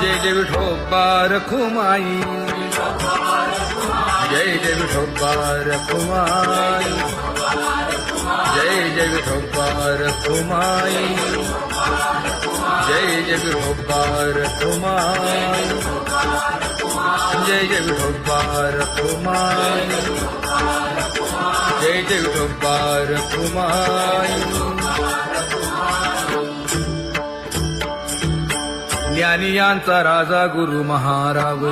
जय जय विठोबा रखुमाई जय जय विठोबा रखुमाई जय जय विठोबा रखुमाई जय जय विठोबा रखुमाई जय जय विठोबा रखुमाई जय जय विठोबा ज्ञानी ज्ञानियांचा राजा गुरु महाराव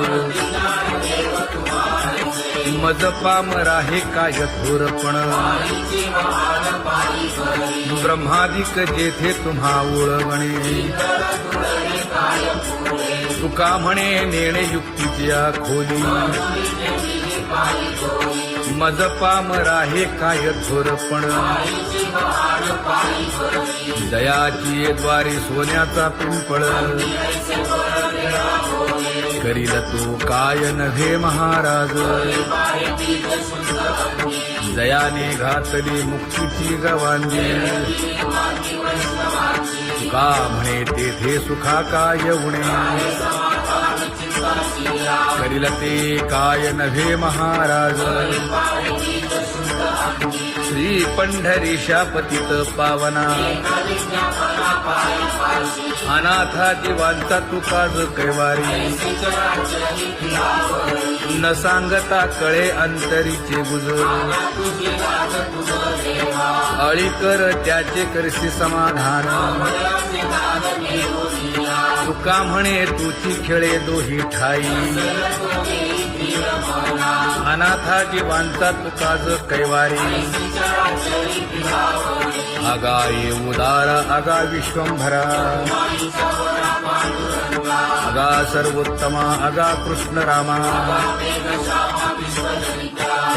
मजपा पामरा हे काय थोरपण ब्रह्मादिक जेथे तुम्हा ओळवणे. तुका म्हणे नेणे युक्तीच्या खोली. मज पामरा हे काय थोरपण दयाची द्वारे सोन्याचा पिंपळ. करील तो काय नव्हे महाराज. दयाने घातली मुक्तीची गवांजी. का म्हणे तेथे सुखा काय उणे. करील ते काय नव्हे महाराज। श्री पंढरीशा पतित पावना। अनाथा जीवांचा तुकाज कैवारी। न सांगता कळे अंतरीचे गुज अळी कर त्याचे करशी समाधान। तुका म्हणे तुची खेळे दोही ठाई. अनाथा जीवांचा तुकाज कैवारी. अगा ये उदार अगा विश्वंभरा. अगा सर्वोत्तमा अगा कृष्ण रामा.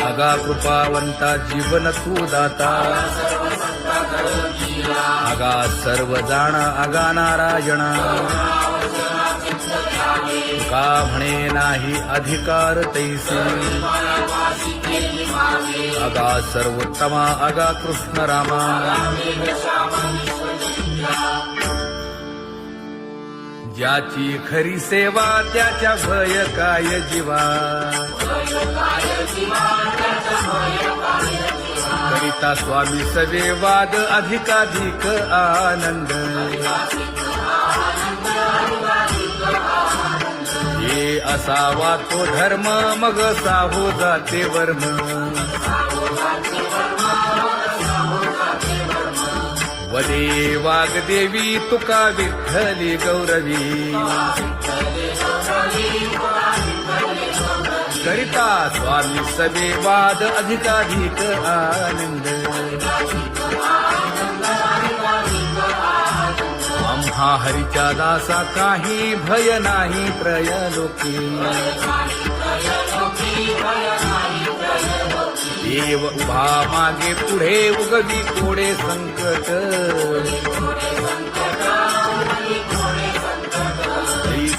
अगा कृपावंता जीवन तू दाता. अगा सर्व जाण अगा नारायणा. का म्हणे नाही अधिकार तैसे? अगा सर्वोत्तमा अगा कृष्ण रामा. ज्याची खरी सेवा त्याच्या भय काय जीवा? हरिता स्वामी सवे वाद अधिकाधिक आनंद। हे असावा तो धर्म मग साहो जाते वर्म। वदे वागदेवी तुका विठ्ठली गौरवी। करिता स्वामी सवे वाद अधिकाधिक आनंद। आम्हा हरीच्या दासा काही भय नाही प्रयलोकी देव उभा मागे पुढे उगवी कोडे संकट।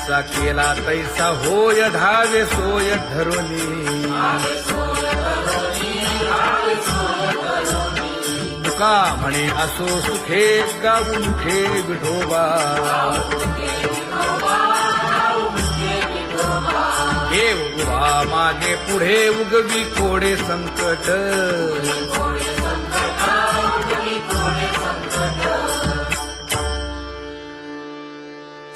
तैसा केला तैसा होय धावे सोय धरुनी. तुका म्हणे असो सुखे गाऊ मुखे विठोबा. देव उभा मागे पुढे उगवी कोडे संकट.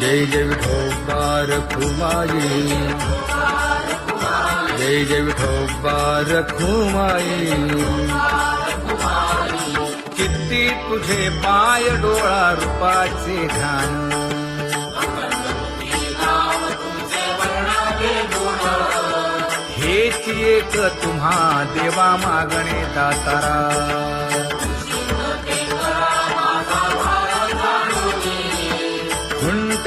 जय जय विठोबार खुमाई जय जय विठोबार खुमाई किती तुझे पाय डोळा रूपाचे घाण। हेच एक तुम्हा देवा मागणे दातारा।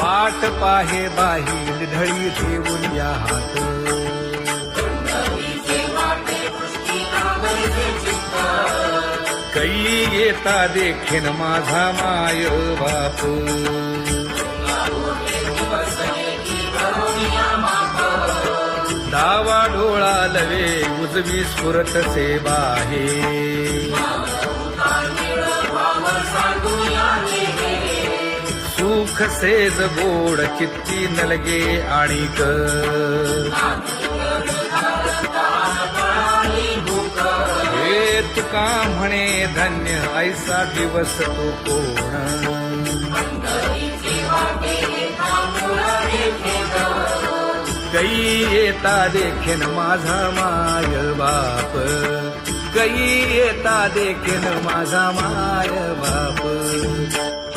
वाट पाहे बाही ढळी ठेवून या हात. कैली येता देखील माझा माय बाप. डावा डोळा लवे उजवी स्फुरत से बाहे सुख सेज गोड चित्ती नलगे आणिक. हे तुका म्हणे धन्य ऐसा दिवस तो कोण. कै येता देखेन माझा माय बाप. कै येता देखेन माझा माय बाप.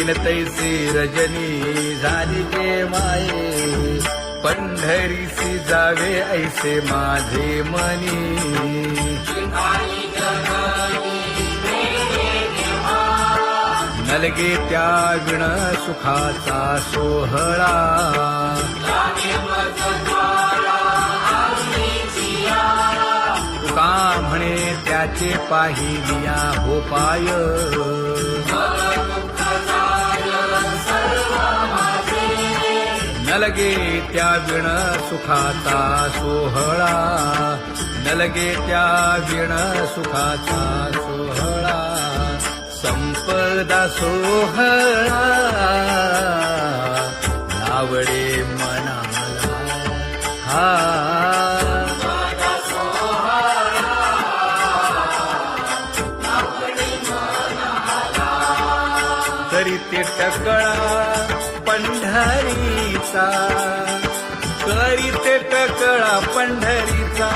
तीन तैसी रजनी झाली गे माये. पंढरीसी जावे ऐसे माझे मनी. नलगे त्यागण सुखाचा सोहळा. का म्हणे त्याचे पाहिलिया हो पाय नलगे त्या विण सुखाचा सोहळा. नलगे त्या विण सुखाचा सोहळा. संपदा सोहळा. आवडे मनाला. हा. तरी ते टकळा पंढरी. करी ते टकळा पंढरीचा.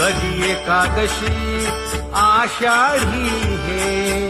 कधी एकादशी आषाढी हे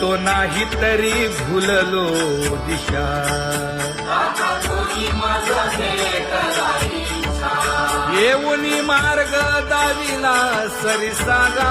तो नाही तरी भुललो दिशा. येऊनी मार्ग दाविला सरिसागा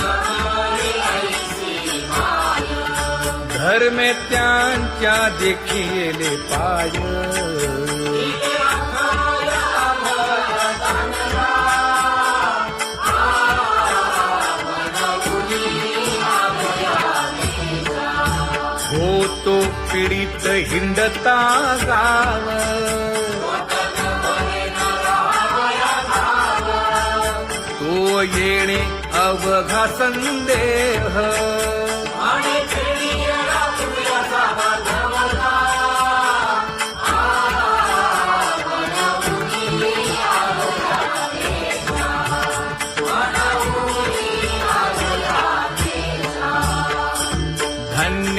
धर्मे त्यांच्या देखील पाय होतो पीडित हिंडता गाव। तो येणे अवघा संदेह।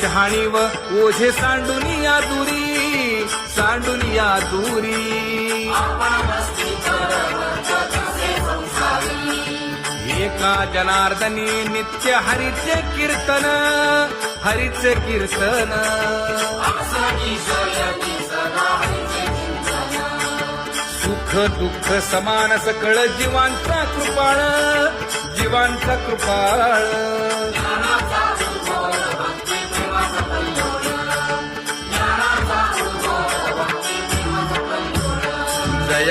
शहाणी व ओझे सांडून या दुरी सांडून या दुरी. एका जनार्दनी नित्य हरीचे कीर्तन हरीचे कीर्तन. सुख दुःख समान सकळ जीवांचा कृपाळ जीवांचा कृपाळ.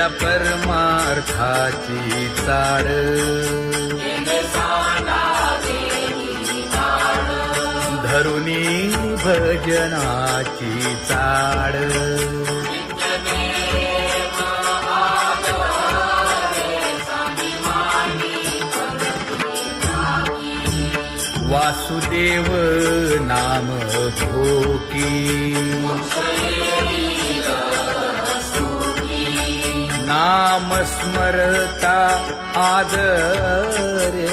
जया परमार्थाची चाड धरुणी भजनाची चाड वासुदेव नाम भोकी नाम स्मरता आदरे।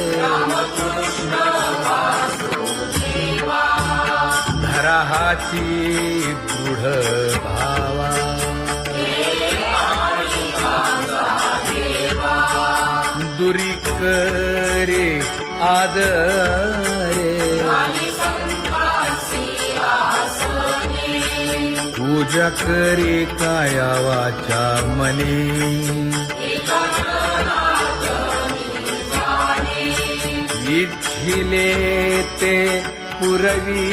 धराहाची दृढ भावा। दुरी करे आदरे। पूजा करे काया वाचा मने. इच्छिले ते पुरवी.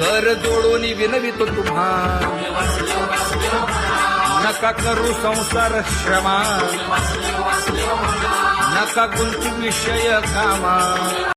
कर जोडून विनवितो तुम्हा. नका करू संसार श्रमा नका गुंतू विषय कामा